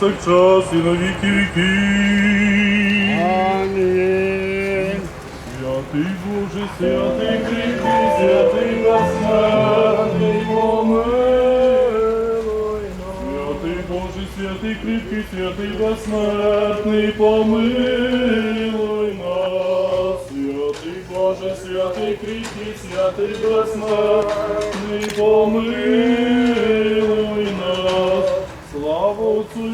повсякчас і на віки віків. Амінь. Святий Боже, святий кріпкий, святий безсмертний, помилуй нас. Святий Боже, святий кріпкий, святий безсмертний, помилуй нас. Святий Боже, святий кріпкий, святий безсмертний, помилуй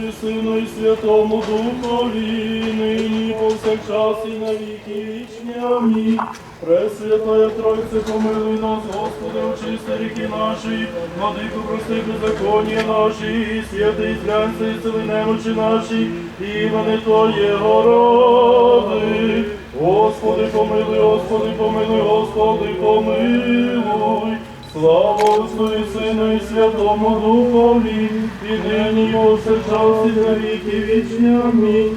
і Сину і Святому Духові, нині повсякчас і на віки вічні. Амінь. Пресвятая Тройце, помилуй нас, Господи, очисти ріки наші, владику прости беззаконня наші, святий зглянься і цели немочі наші, імени Твоє городи. Господи, помилуй, Господи, помилуй, Господи, помилуй. Слава Отцу і Сину і Святому Духові, і нині і повсякчас і на віки вічні. Амінь.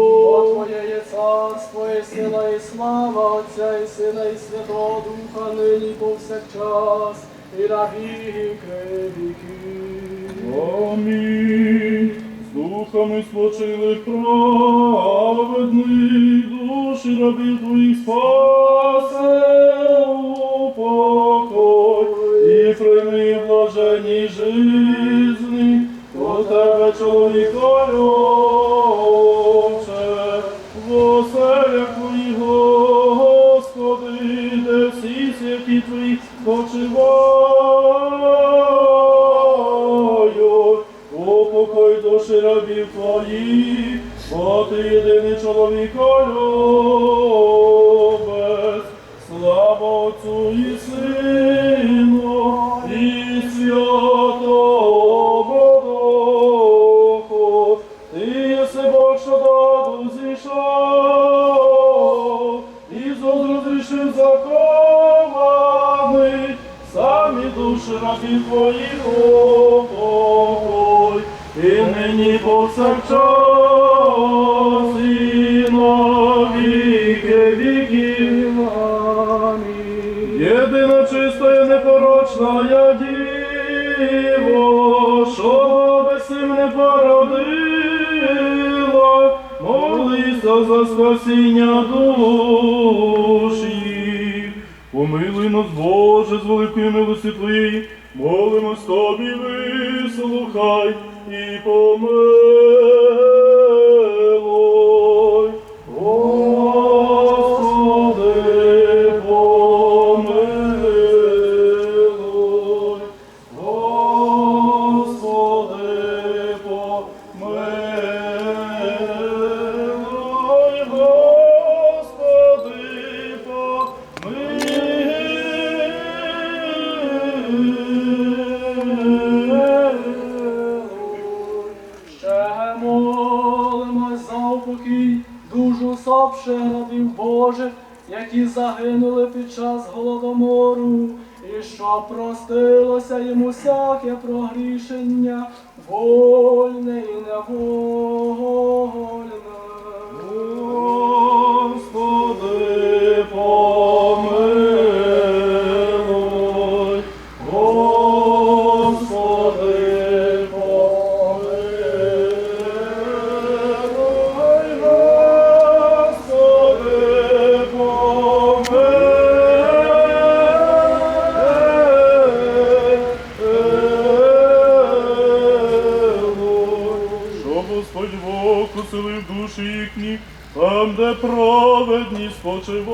І сила, і слава Отця, і Сина, і Святого Духа, нині повсякчас, і на віки віків. Амінь. З духами спочилих праведних душі рабів твоїх спасе у і прийми в блаженній жизни у тебе чоловіка оселях твоїх, Господи, де всі святі твої спочивають. Упокой душі рабів твоїх, бо ти єдиний чоловіка любець. Слава Отцу і Сину, і Святому душі рабів твоїх упокой, і нині повсякчас, і на віки віків. Єдина чиста і непорочна я діво, що безсим не породила, молися за спасіння душі. Помилуй нас, Боже, з великої милості Твоєї, молимось Тобі, вислухай і помилуй. Які загинули під час голодомору, і що простилося йому всяке прогрішення, вольне і невольне. Праведні спочивають.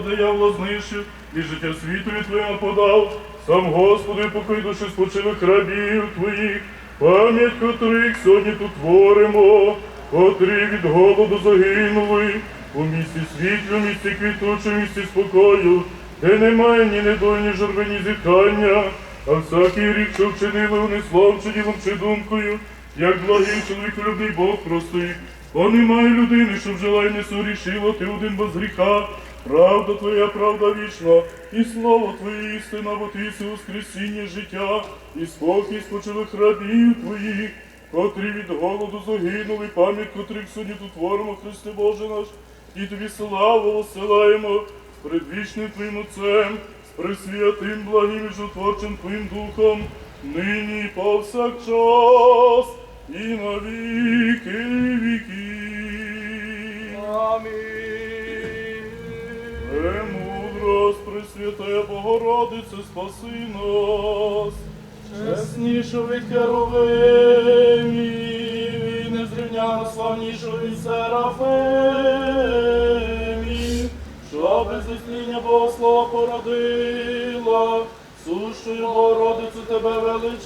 Дала диявола знищив, і життя світу від Твоєму подав. Сам Господи, покой душі спочилих рабів Твоїх, пам'ять котрих сьогодні тут творимо, котрі від голоду загинули, у місті світлю, місті квітучому, місті спокою, де немає ні недолі, ні журби, ні зітхання, а всякий рік, що вчинили вони словом, чи ділом, чи думкою, як благий чоловіколюбний Бог простий, бо немає людини, щоб жила й не сорішила, ти один без гріха. Правда твоя, правда вічна, і слово Твоє істина, бо ти си воскресіння життя, і спокій спочилих рабів Твоїх, котрі від голоду загинули, пам'ять котрих сьогодні тут творимо, Христе Боже наш, і тобі славу осилаємо предвічним Твоїм Отцем, з пресвятим благим і жотворчим Твоїм Духом, нині і повсякчас, і на віки віків. Амінь. Премудрость, Пресвятая Богородице, спаси нас. Чеснішу від Херовимів, і незрівняно славнішу від Серафимів, що без існіння Богослова породила, сущою Богородицю тебе величаємо.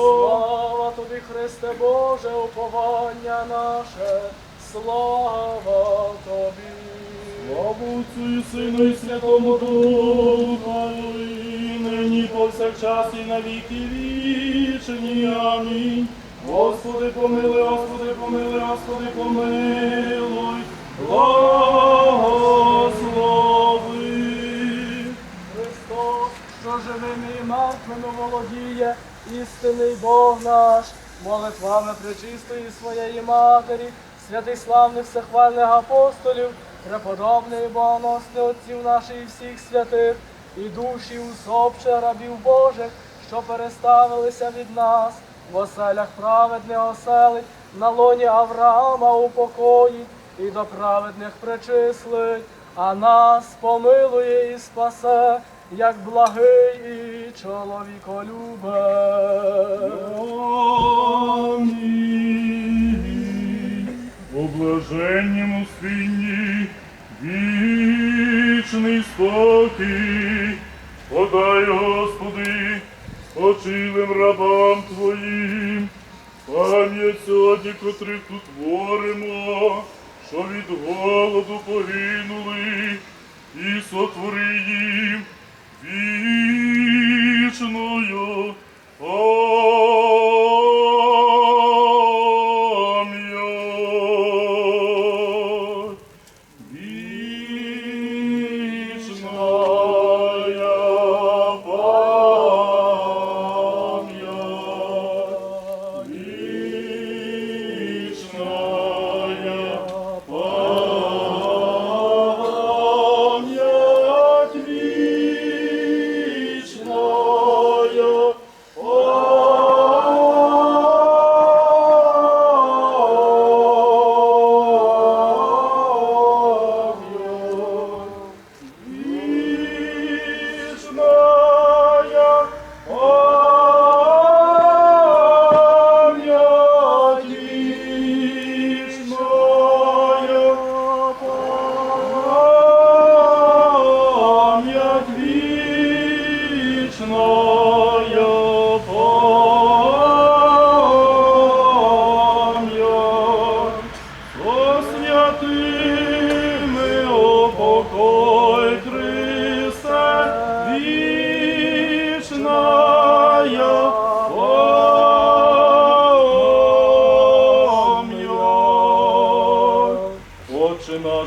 Слава тобі, Христе Боже, уповання наше, слава тобі. Слава Отцю і Сину і Святому Духу, і нині повсякчас і на віки вічні. Амінь. Господи, помилуй, Господи, помилуй, Господи, помилуй, благослови. Христос, що живими і мертвими володіє, істинний Бог наш, молитвами пречистої своєї Матері, святих славних всехвальних апостолів, преподобної богоносних отців наших і всіх святих, і душі усопчих рабів Божих, що переставилися від нас, в оселях праведних оселить, на лоні Авраама упокоїть, і до праведних причислить, а нас помилує і спасе, як благий і чоловіколюбе. Амінь. У блаженнім спині вічний спокій. Подай, Господи, спочилим рабам Твоїм, пам'ять сьогодні, котрих тут творимо, що від голоду погинули, і сотвори їм вічною пам'ять.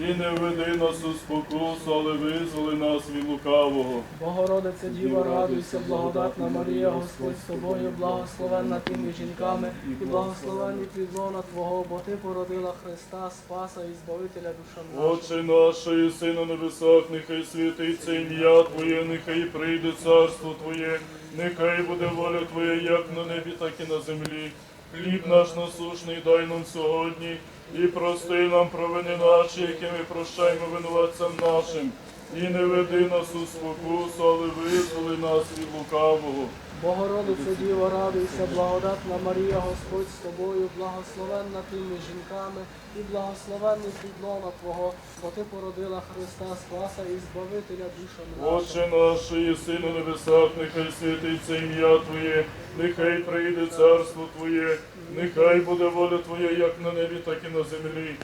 І не введи нас у спокусу, але визволи нас від лукавого. Богородице Діва, радуйся, благодатна Марія, Господь з тобою, благословенна ти між жінками, і благословенний підлона Твого, бо Ти породила Христа, Спаса і Збавителя душа наша. Отче наш, і на небесах, нехай святиться ім'я Твоє, нехай прийде царство Твоє, нехай буде воля Твоя, як на небі, так і на землі. Хліб наш насушний дай нам сьогодні, і прости нам провини наші, які ми прощаємо винуватцям нашим. І не веди нас у спокусу, але визволи нас від лукавого. Богородице Діва, радуйся, благодатна Марія, Господь з тобою, благословенна ти між жінками, і благословенний підлона Твого, бо Ти породила Христа, Спаса і Збавителя душа наша. Отче наш, і син небесах, нехай святиться ім'я Твоє, нехай прийде царство Твоє, нехай буде воля Твоя, як на небі, так і на землі.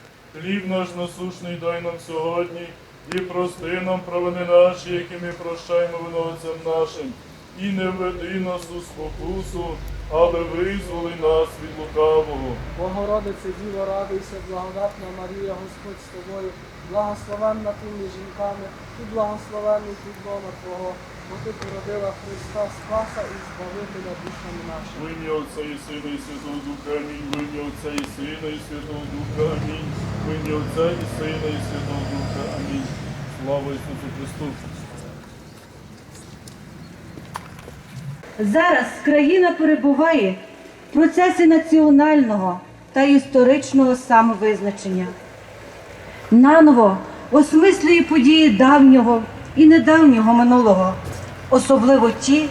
Хліб наш насушний дай нам сьогодні, і прости нам провини наші, які ми прощаємо винуватцям нашим. І не веди нас у спокусу, але визволи нас від лукавого. Богородице Діво, радуйся, благодатна Марія, Господь з тобою, благословенна ти між жінками, і благословенний підлона Твого, бо Ти породила Христа, Спаса і Збавителя душам нашим. В ім'я Отця і Сина і Святого Духа, амінь. В ім'я Отця і Сина і Святого Духа, амінь. В ім'я Отця і Сина і Святого Духа, амінь. Слава Ісусу Христу! Зараз країна перебуває в процесі національного та історичного самовизначення. Наново осмислює події давнього і недавнього минулого, особливо ті,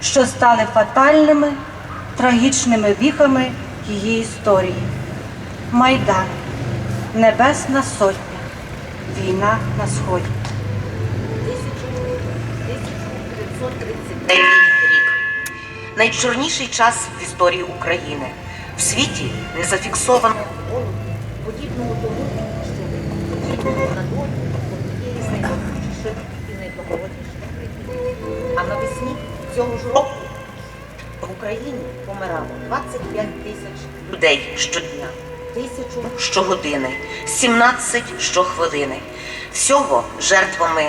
що стали фатальними, трагічними віхами її історії. Майдан, Небесна Сотня, війна на Сході. 1939 рік. Найчорніший час в історії України. В світі не зафіксовано подібного тому, на з найбагатших і найблагородніших країн. А навесні цього ж року в Україні помирало 25 тисяч людей щодня, тисячу щогодини, 17 щохвилини. Всього жертвами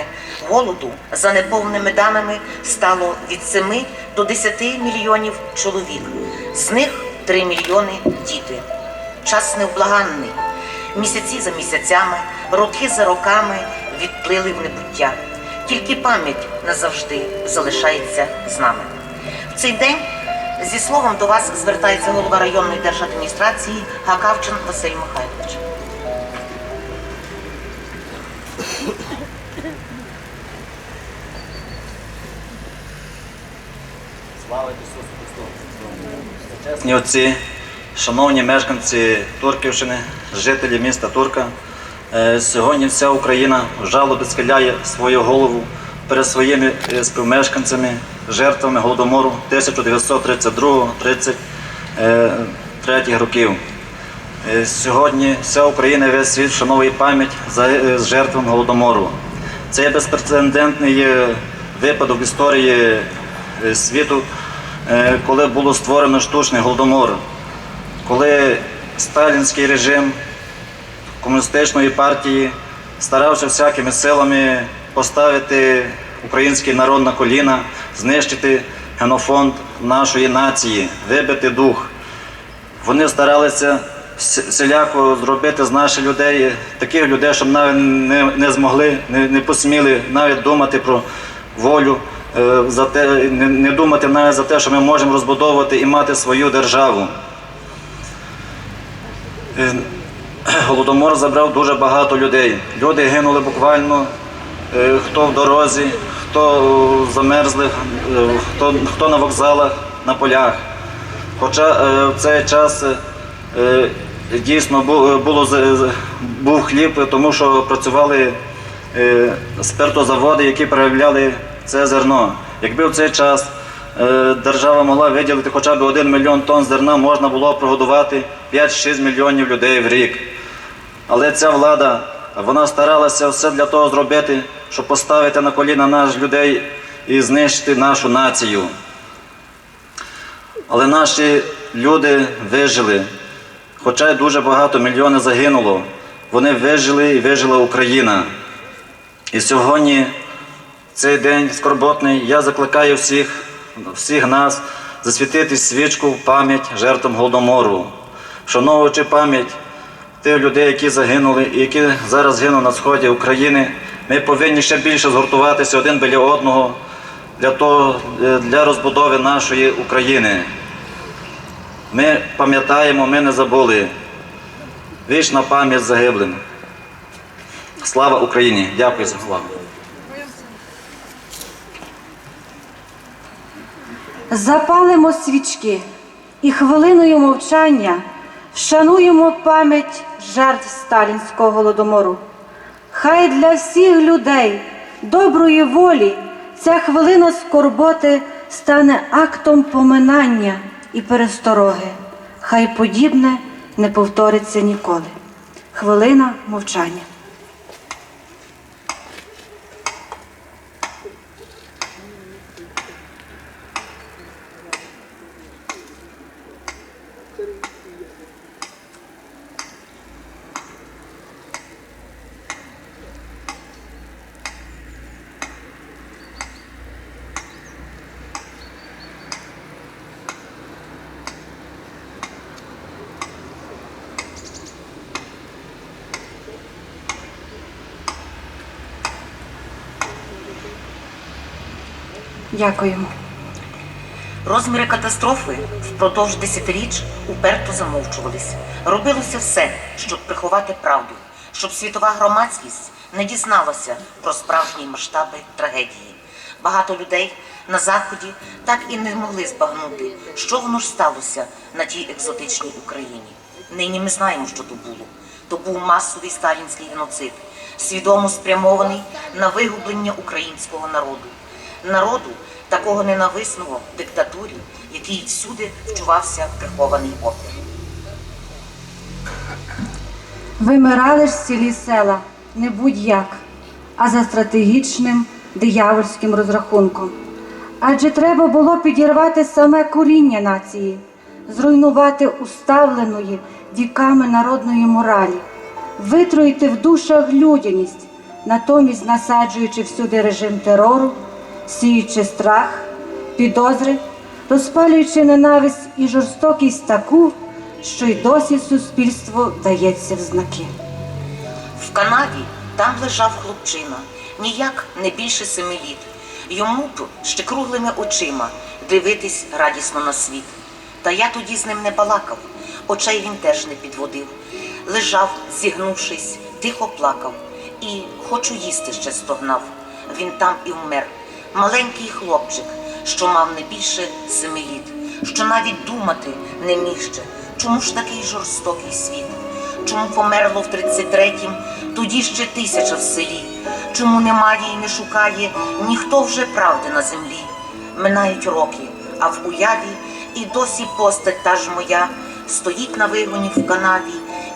голоду за неповними даними стало від 7 до 10 мільйонів чоловік. З них 3 мільйони діти. Час невблаганний. Місяці за місяцями, роки за роками відплили в небуття. Тільки пам'ять назавжди залишається з нами. В цей день зі словом до вас звертається голова районної держадміністрації Гакавчин Василь Михайлович. Слава Ісусу Христу! Отці, шановні мешканці Турківщини, жителі міста Турка, е, сьогодні вся Україна в жалобі схиляє свою голову перед своїми е, співмешканцями, жертвами Голодомору 1932-33 років. Е, Сьогодні вся Україна весь світ вшановує пам'ять за з жертвами Голодомору. Це безпрецедентний випадок в історії світу, коли було створено штучний голодомор, коли сталінський режим комуністичної партії, старався всякими силами поставити український народ на коліна, знищити генофонд нашої нації, вибити дух. Вони старалися всіляко зробити з наших людей таких людей, щоб навіть не, не змогли, не, не посміли навіть думати про волю, е, за те, не, не думати навіть за те, що ми можемо розбудовувати і мати свою державу. Е, Голодомор забрав дуже багато людей. Люди гинули буквально, е, хто в дорозі, хто замерзли, е, хто, хто на вокзалах, на полях. Хоча в цей час дійсно було, був хліб, тому що працювали спиртозаводи, які переробляли це зерно. Якби в цей час держава могла виділити хоча б 1 мільйон тонн зерна, можна було прогодувати 5-6 мільйонів людей в рік. Але ця влада, вона старалася все для того зробити, щоб поставити на коліна наших людей і знищити нашу націю. Але наші люди вижили, хоча й дуже багато мільйонів загинуло. вони вижили і вижила Україна. І сьогодні, цей день скорботний, я закликаю всіх, всіх нас засвітити свічку в пам'ять жертвам Голодомору, вшановуючи пам'ять тих людей, які загинули і які зараз гинуть на сході України. Ми повинні ще більше згуртуватися один біля одного для, того, е, для розбудови нашої України. Ми пам'ятаємо, ми не забули. Вічна пам'ять загиблим. Слава Україні! Дякую за увагу. Запалимо свічки і хвилиною мовчання вшануємо пам'ять жертв сталінського голодомору. Хай для всіх людей доброї волі ця хвилина скорботи стане актом поминання і перестороги. Хай подібне не повториться ніколи. Хвилина мовчання. Дякуємо. Розміри катастрофи впродовж десятиріч уперто замовчувались. Робилося все, щоб приховати правду, щоб світова громадськість не дізналася про справжні масштаби трагедії. Багато людей на заході так і не могли збагнути, що воно ж сталося на тій екзотичній Україні. Нині ми знаємо, що то було. То був масовий сталінський геноцид, свідомо спрямований на вигублення українського народу народу такого ненависного диктатурі, який всюди вчувався прихований опір. Вимирали ж цілі села не будь-як, а за стратегічним диявольським розрахунком. Адже треба було підірвати саме коріння нації, зруйнувати уставленої віками народної моралі, витроїти в душах людяність, натомість насаджуючи всюди режим терору, сіючи страх, підозри, розпалюючи ненависть і жорстокість таку, що й досі суспільству дається в знаки. В Канаді там лежав хлопчина, ніяк не більше семи літ. Йому б ще круглими очима дивитись радісно на світ. Та я тоді з ним не балакав, очей він теж не підводив. Лежав, зігнувшись, тихо плакав і хочу їсти ще стогнав. Він там і вмер. Маленький хлопчик, що мав не більше семи літ, що навіть думати не міг ще. Чому ж такий жорстокий світ? Чому померло в 33-м, тоді ще тисяча в селі? Чому немає і не шукає ніхто вже правди на землі? Минають роки, а в уяві і досі постать та ж моя стоїть на вигоні в канаві,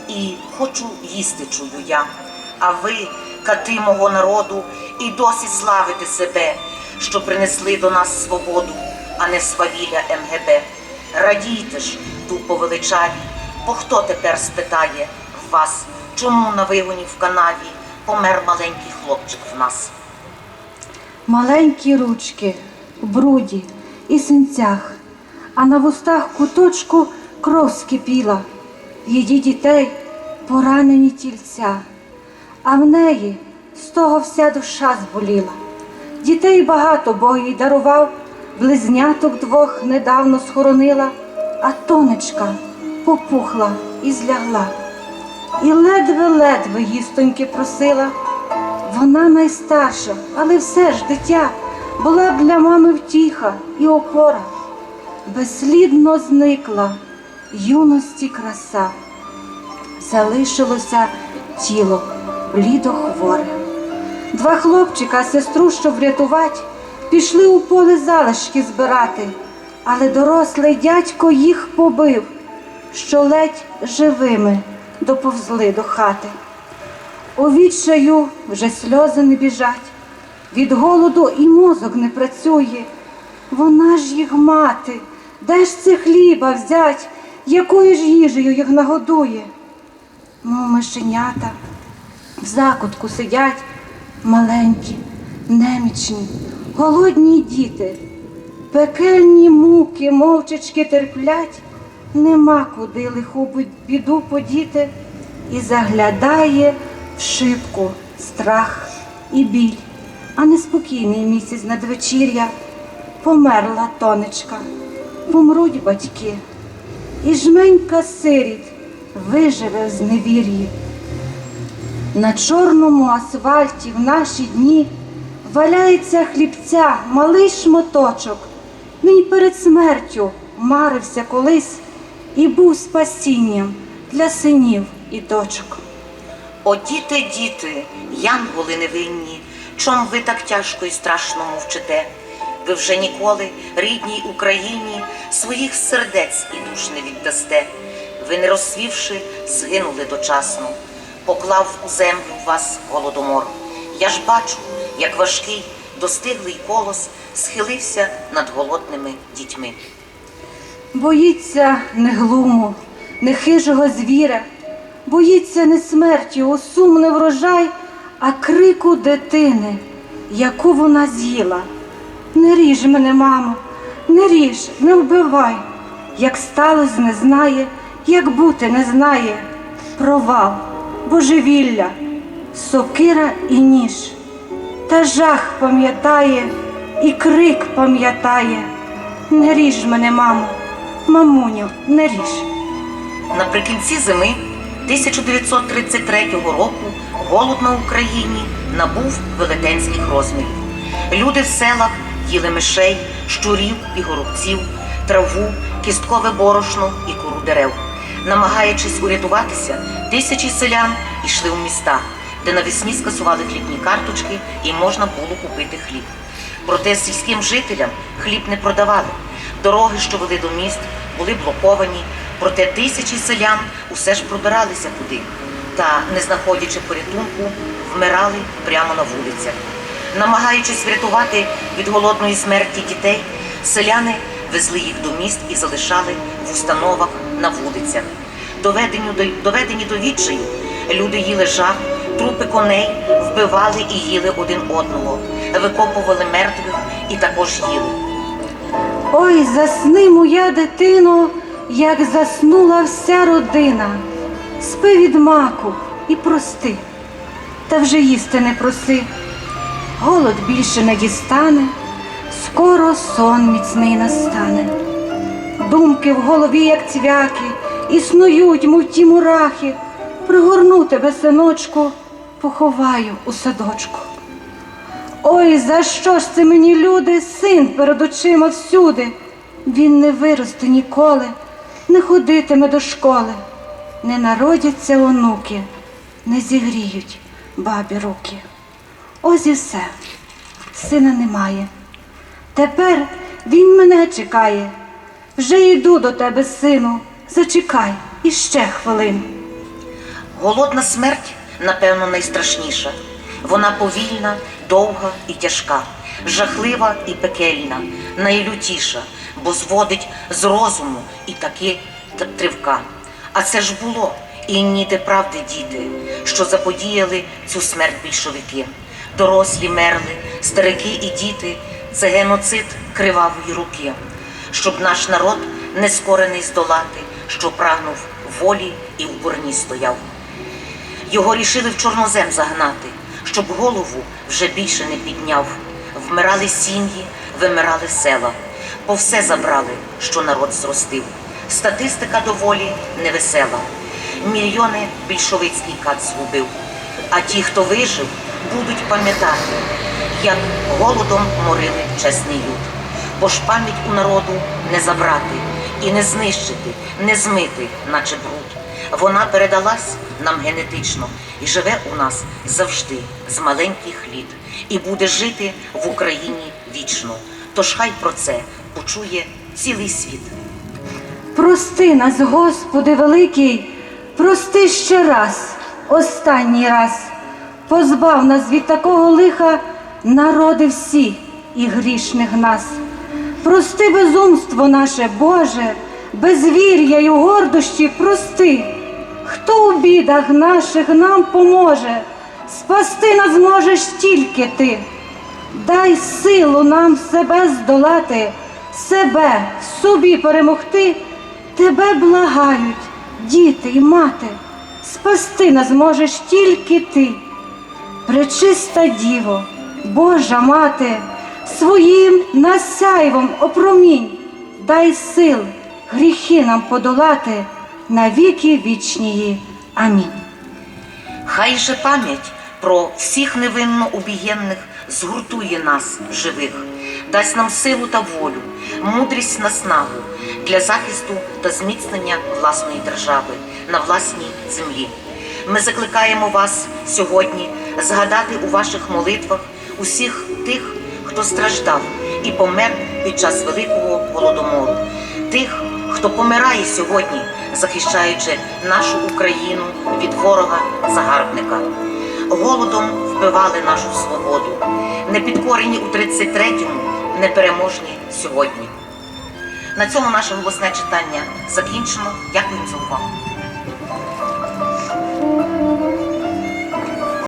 і хочу їсти чую я. А ви, кати мого народу, і досі славите себе, що принесли до нас свободу, а не свавілля МГБ. Радійте ж, тупо величаві, бо хто тепер спитає в вас, чому на вигоні в канаві помер маленький хлопчик в нас? Маленькі ручки в бруді і синцях, а на вустах куточку кров скипіла. Її дітей поранені тільця, а в неї з того вся душа зболіла. Дітей багато Бог їй дарував, близняток двох недавно схоронила, а тонечка попухла і злягла. І ледве-ледве їстоньки просила. Вона найстарша, але все ж дитя була б для мами втіха і опора. Безслідно зникла юності краса, залишилося тіло блідо хворе. Два хлопчика, сестру, щоб врятувати, пішли у поле залишки збирати, але дорослий дядько їх побив, що ледь живими доповзли до хати. У відчаю вже сльози не біжать, від голоду і мозок не працює. Вона ж їх мати, де ж це хліба взять, якою ж їжею їх нагодує? мов мишенята. В закутку сидять маленькі, немічні, голодні діти. Пекельні муки мовчачки терплять, нема куди лиху біду подіти, і заглядає в шибку страх і біль, а неспокійний місяць надвечір'я. Померла тонечка, помруть батьки, і жменька сиріт виживе в зневір'ї. На чорному асфальті в наші дні валяється хлібця малий шматочок. Він перед смертю марився колись і був спасінням для синів і дочок. О, діти, діти, янголи невинні, чом ви так тяжко і страшно мовчите? Ви вже ніколи рідній Україні своїх сердець і душ не віддасте. Ви, не розсвівши, згинули дочасно, поклав у землю вас голодомор. Я ж бачу, як важкий, достиглий колос схилився над голодними дітьми. Боїться не глуму, не хижого звіра, боїться не смерті, у сум не врожай, а крику дитини, яку вона з'їла. Не ріж мене, мамо, не ріж, не вбивай, як сталося, не знає, як бути не знає. Провал, божевілля, сокира і ніж. Та жах пам'ятає і крик пам'ятає. Не ріж мене, мамо, мамуню, не ріж. Наприкінці зими 1933 року голод на Україні набув велетенських розмірів. Люди в селах їли мишей, щурів і горобців, траву, кісткове борошно і кору дерев. Намагаючись урятуватися, тисячі селян йшли у міста, де навесні скасували хлібні карточки і можна було купити хліб. Проте сільським жителям хліб не продавали. Дороги, що вели до міст, були блоковані, проте тисячі селян усе ж пробиралися туди та, не знаходячи порятунку, вмирали прямо на вулицях. Намагаючись врятувати від голодної смерті дітей, селяни везли їх до міст і залишали в установах на вулицях. Доведені до, доведені до відчаю, люди їли жах, трупи коней вбивали і їли один одного, викопували мертвих і також їли. Ой, засни, моя дитино, як заснула вся родина. Спи від маку і прости, та вже їсти не проси. Голод більше не дістане, скоро сон міцний настане. Думки в голові, як цвяки, існують, мов ті мурахи. Пригорну тебе, синочку, поховаю у садочку. Ой, за що ж це мені, люди, син перед очима всюди? Він не виросте ніколи, не ходитиме до школи, не народяться онуки, не зігріють бабі руки. Ось і все, сина немає. Тепер він мене чекає. Вже йду до тебе, сину, зачекай іще хвилину. Голодна смерть, напевно, найстрашніша. Вона повільна, довга і тяжка, жахлива і пекельна, найлютіша, бо зводить з розуму і таки тривка. А це ж було і ніде правди діти, що заподіяли цю смерть більшовики. Дорослі мерли, старики і діти це геноцид кривавої руки, щоб наш народ нескорений здолати, що прагнув волі і в борні стояв. Його рішили в чорнозем загнати, щоб голову вже більше не підняв. Вмирали сім'ї, вимирали села, бо все забрали, що народ зростив. Статистика доволі невесела. Мільйони більшовицький кат згубив. А ті, хто вижив, будуть пам'ятати, як голодом морили чесний люд. Бо ж пам'ять у народу не забрати і не знищити, не змити, наче бруд. Вона передалась нам генетично і живе у нас завжди з маленьких літ, і буде жити в Україні вічно. Тож хай про це почує цілий світ. Прости нас, Господи великий, прости ще раз, останній раз. Позбав нас від такого лиха народи всі і грішних нас. Прости безумство наше, Боже, безвір'я й гордощі прости. Хто у бідах наших нам поможе, спасти нас зможеш тільки ти. Дай силу нам себе здолати, себе в собі перемогти, тебе благають, діти й мати, спасти нас зможеш тільки ти. Пречиста Діво, Божа мати, своїм насяйвом опромінь, дай сил гріхи нам подолати на віки вічнії. Амінь. Хай же пам'ять про всіх невинно убієнних згуртує нас живих, дасть нам силу та волю, мудрість наснагу для захисту та зміцнення власної держави на власній землі. Ми закликаємо вас сьогодні згадати у ваших молитвах усіх тих, хто страждав і помер під час Великого Голодомору, тих, хто помирає сьогодні, захищаючи нашу Україну від ворога-загарбника. Голодом вбивали нашу свободу, непідкорені у 33-му, непереможні сьогодні. На цьому наше голосне читання закінчено. Дякую за увагу.